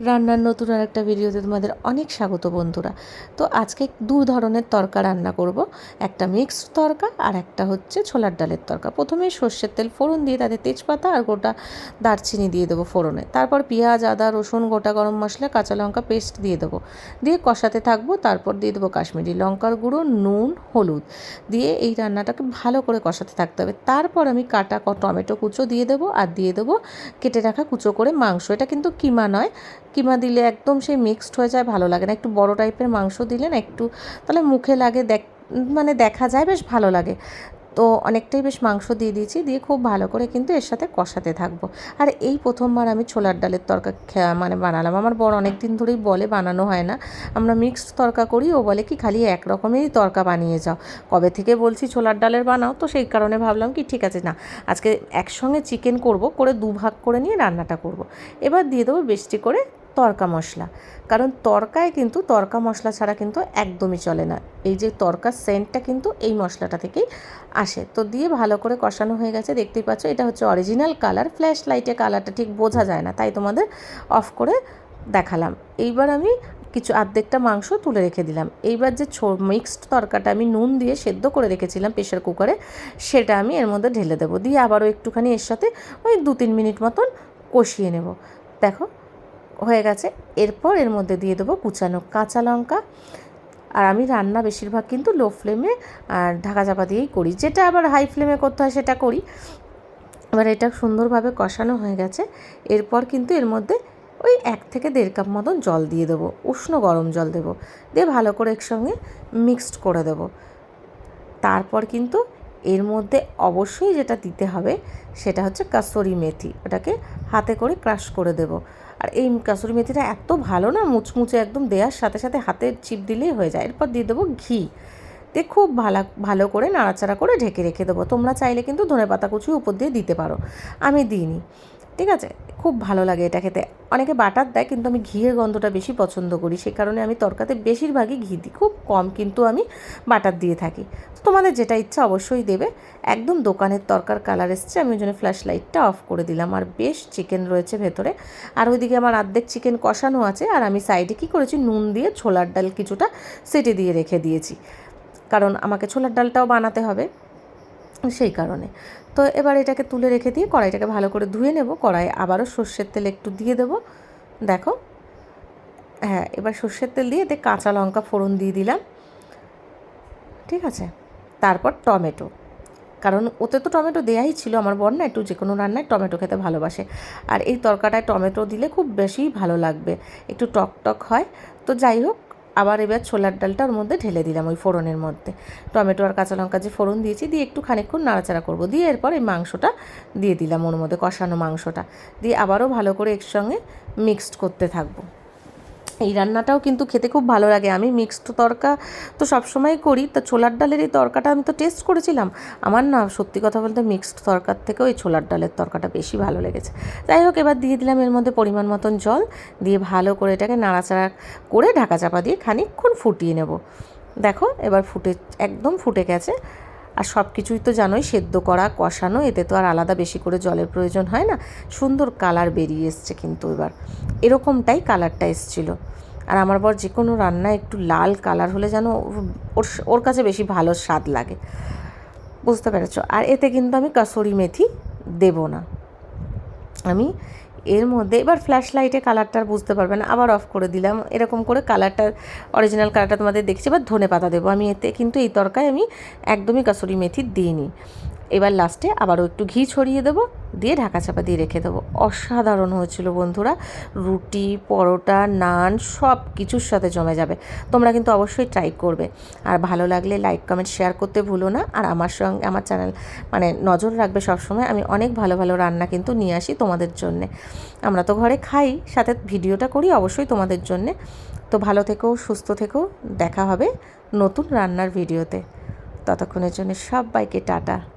রান্নার নতুন আর একটা ভিডিওতে তোমাদের অনেক স্বাগত বন্ধুরা। তো আজকে দু ধরনের তরকা রান্না করব। একটা মিক্সড তরকা আর একটা হচ্ছে ছোলার ডালের তরকা। প্রথমে সর্ষের তেল ফোড়ন দিয়ে তাতে তেজপাতা আর গোটা দারচিনি দিয়ে দেবো ফোড়নে। তারপর পেঁয়াজ, আদা, রসুন, গোটা গরম মশলা, কাঁচা লঙ্কা পেস্ট দিয়ে দেবো। দিয়ে কষাতে থাকব, তারপর দিয়ে দেবো কাশ্মীরি লঙ্কার গুঁড়ো, নুন, হলুদ। দিয়ে এই রান্নাটাকে ভালো করে কষাতে থাকতে হবে। তারপর আমি কাটা টমেটো কুচো দিয়ে দেবো আর দিয়ে দেবো কেটে রাখা কুচো করে মাংস। এটা কিন্তু কিমা নয় কিমা দিলে একদম সেই মিক্সড হয়ে যায়, ভালো লাগে না। একটু বড় টাইপের মাংস দিলে না একটু, তাহলে মুখে লাগে, দেখ মানে দেখা যায় বেশ ভালো লাগে। তো অনেকটাই বেশ মাংস দিয়ে দিয়েছি, দিয়ে খুব ভালো করে কিন্তু এর সাথে কষাতে থাকব। আর এই প্রথমবার আমি ছোলার ডালের তরকা মানে বানালাম। আমার বড় অনেক দিন ধরেই বলে, বানানো হয় না। আমরা মিক্সড তরকা করি, ও বলে কি, খালি এক রকমেরই তরকা বানিয়ে যাও। কবে থেকে বলছি, ছোলার ডালের বানাও। তো সেই কারণে ভাবলাম কি, ঠিক আছে, না, আজকে একসঙ্গে চিকেন করব, করে দু ভাগ করে নিয়ে রান্নাটা করব। এবার দিয়ে দেবো বেশি করে তরকা মশলা। কারণ তরকায় কিন্তু তরকা মশলা ছাড়া কিন্তু একদমই চলে না। এই যে তরকার সেন্টটা কিন্তু এই মশলাটা থেকেই আসে। তো দিয়ে ভালো করে কষানো হয়ে গেছে। দেখতেই পাচ্ছ, এটা হচ্ছে অরিজিনাল কালার ফ্ল্যাশ লাইটে কালারটা ঠিক বোঝা যায় না, তাই তোমাদের অফ করে দেখালাম। এইবার আমি কিছু আর্ধেকটা মাংস তুলে রেখে দিলাম। এইবার যে ছো মিক্সড তরকাটা আমি নুন দিয়ে সেদ্ধ করে রেখেছিলাম প্রেশার কুকারে, সেটা আমি এর মধ্যে ঢেলে দেবো। দিয়ে আবারও একটুখানি এর সাথে ওই দু তিন মিনিট মতন কষিয়ে নেব। দেখো হয়ে গেছে। এরপর এর মধ্যে দিয়ে দেবো কুচানো কাঁচা লঙ্কা। আর আমি রান্না বেশিরভাগ কিন্তু লো ফ্লেমে আর ঢাকা চাপা দিয়েই করি। যেটা আবার হাই ফ্লেমে করতে হয় সেটা করি। এবার এটা সুন্দরভাবে কষানো হয়ে গেছে। এরপর কিন্তু এর মধ্যে ওই এক থেকে দেড় কাপ মতন জল দিয়ে দেবো। উষ্ণ গরম জল দেবো। দিয়ে ভালো করে একসঙ্গে মিক্সড করে দেবো। তারপর কিন্তু এর মধ্যে অবশ্যই যেটা দিতে হবে সেটা হচ্ছে কাসরি মেথি। ওটাকে হাতে করে ক্রাশ করে দেবো। আর এই কাসুরি মেথিটা এত ভালো না, মুচমুচে একদম দেওয়ার সাথে সাথে হাতে চিপ দিলেই হয়ে যায়। এরপর দিয়ে দেবো ঘি। দিয়ে খুব ভালো ভালো করে নাড়াচাড়া করে ঢেকে রেখে দেবো। তোমরা চাইলে কিন্তু ধনে পাতা কুচি উপর দিয়ে দিতে পারো। আমি দিইনি। ঠিক আছে? খুব ভালো লাগে এটা খেতে। অনেকে বাটার দেয়, কিন্তু আমি ঘিয়ের গন্ধটা বেশি পছন্দ করি। সে কারণে আমি তরকাতে বেশিরভাগই ঘি দিই, খুব কম কিন্তু আমি বাটার দিয়ে থাকি। তোমাদের যেটা ইচ্ছা অবশ্যই দেবে। একদম দোকানের তরকার কালার এসছে, আমি ওই জন্য ফ্ল্যাশ লাইটটা অফ করে দিলাম। আর বেশ চিকেন রয়েছে ভেতরে। আর ওইদিকে আমার আর্ধেক চিকেন কষানো আছে। আর আমি সাইডে কী করেছি? নুন দিয়ে ছোলার ডাল কিছুটা সেটে দিয়ে রেখে দিয়েছি। কারণ আমাকে ছোলার ডালটাও বানাতে হবে। সেই কারণে। তো এবার এটাকে তুলে রেখে দিয়ে কড়াইটাকে ভালো করে ধুয়ে নেব। কড়াই আবারও সর্ষের তেল একটু দিয়ে দেবো। দেখো। হ্যাঁ এবার সর্ষের তেল দিয়ে এতে কাঁচা লঙ্কা ফোড়ন দিয়ে দিলাম। ঠিক আছে? তারপর টমেটো। কারণ ওতে তো টমেটো দেয়াই ছিল। আমার বর না একটু যে কোনো রান্নায় টমেটো খেতে ভালোবাসে। আর এই তরকাটায় টমেটো দিলে খুব বেশি ভালো লাগবে। একটু টক টক হয়। তো যাই হোক আবার এবার ছোলার ডালটা ওর মধ্যে ঢেলে দিলাম ওই ফোড়নের মধ্যে। টমেটো আর কাঁচা লঙ্কা যে ফোড়ন দিয়েছি, দিয়ে একটু খানিকক্ষণ নাড়াচাড়া করব। দিয়ে এরপর এই মাংসটা দিয়ে দিলাম ওর মধ্যে কষানো মাংসটা। দিয়ে আবারও ভালো করে একসঙ্গে মিক্সড করতে থাকব। এই রান্নাটাও কিন্তু খেতে খুব ভালো লাগে। আমি মিক্সড তরকা তো সবসময় করি। তো ছোলার ডালের এই তরকাটা আমি তো টেস্ট করেছিলাম। আমার না সত্যি কথা বলতে মিক্সড তরকার থেকেও এই ছোলার ডালের তরকাটা বেশি ভালো লেগেছে। যাই হোক, এবার দিয়ে দিলাম এর মধ্যে পরিমাণ মতন জল। দিয়ে ভালো করে এটাকে নাড়াচাড়া করে ঢাকা চাপা দিয়ে খানিকক্ষণ ফুটিয়ে নেব। দেখো, এবার ফুটে, একদম ফুটে গেছে। আর সব কিছুই তো জানোই, সেদ্ধ করা, কষানো, এতে তো আর আলাদা বেশি করে জলের প্রয়োজন হয় না। সুন্দর কালার বেরিয়ে এসছে কিন্তু এবার। এরকমটাই কালারটা এসছিল। আর আমার বর যে কোনো রান্না একটু লাল কালার হলে যেন ওর ওর কাছে বেশি ভালো স্বাদ লাগে। বুঝতে পেরেছ? আর এতে কিন্তু আমি কাসরি মেথি দেব না। আমি এর মধ্যে, এবার ফ্ল্যাশ লাইটে কালারটা বুঝতে পারবে না, আবার অফ করে দিলাম। এরকম করে কালারটা অরিজিনাল কালারটা তোমাদের দেখছি, এবার ধনে পাতা দেবো। আমি এতে কিন্তু এই তরকায় আমি একদমই কাসুরি মেথি দিইনি। এবার লাস্টে আবারও একটু ঘি ছড়িয়ে দেবো, দিয়ে ঢাকা চাপা দিয়ে রেখে দেবো। অসাধারণ হয়েছিল বন্ধুরা, রুটি, পরোটা, নান, সব কিছুর সাথে জমে যাবে। তোমরা কিন্তু অবশ্যই ট্রাই করবে। আর ভালো লাগলে লাইক কমেন্ট শেয়ার করতে ভুলো না। আর আমার সঙ্গে, আমার চ্যানেল মানে নজর রাখবে সবসময় আমি অনেক ভালো ভালো রান্না কিন্তু নিয়ে আসি তোমাদের জন্যে। আমরা তো ঘরে খাই, সাথে ভিডিওটা করি অবশ্যই তোমাদের জন্যে। তো ভালো থেকো, সুস্থ থেকো, দেখা হবে নতুন রান্নার ভিডিওতে। ততক্ষণের জন্য সবাইকে টাটা।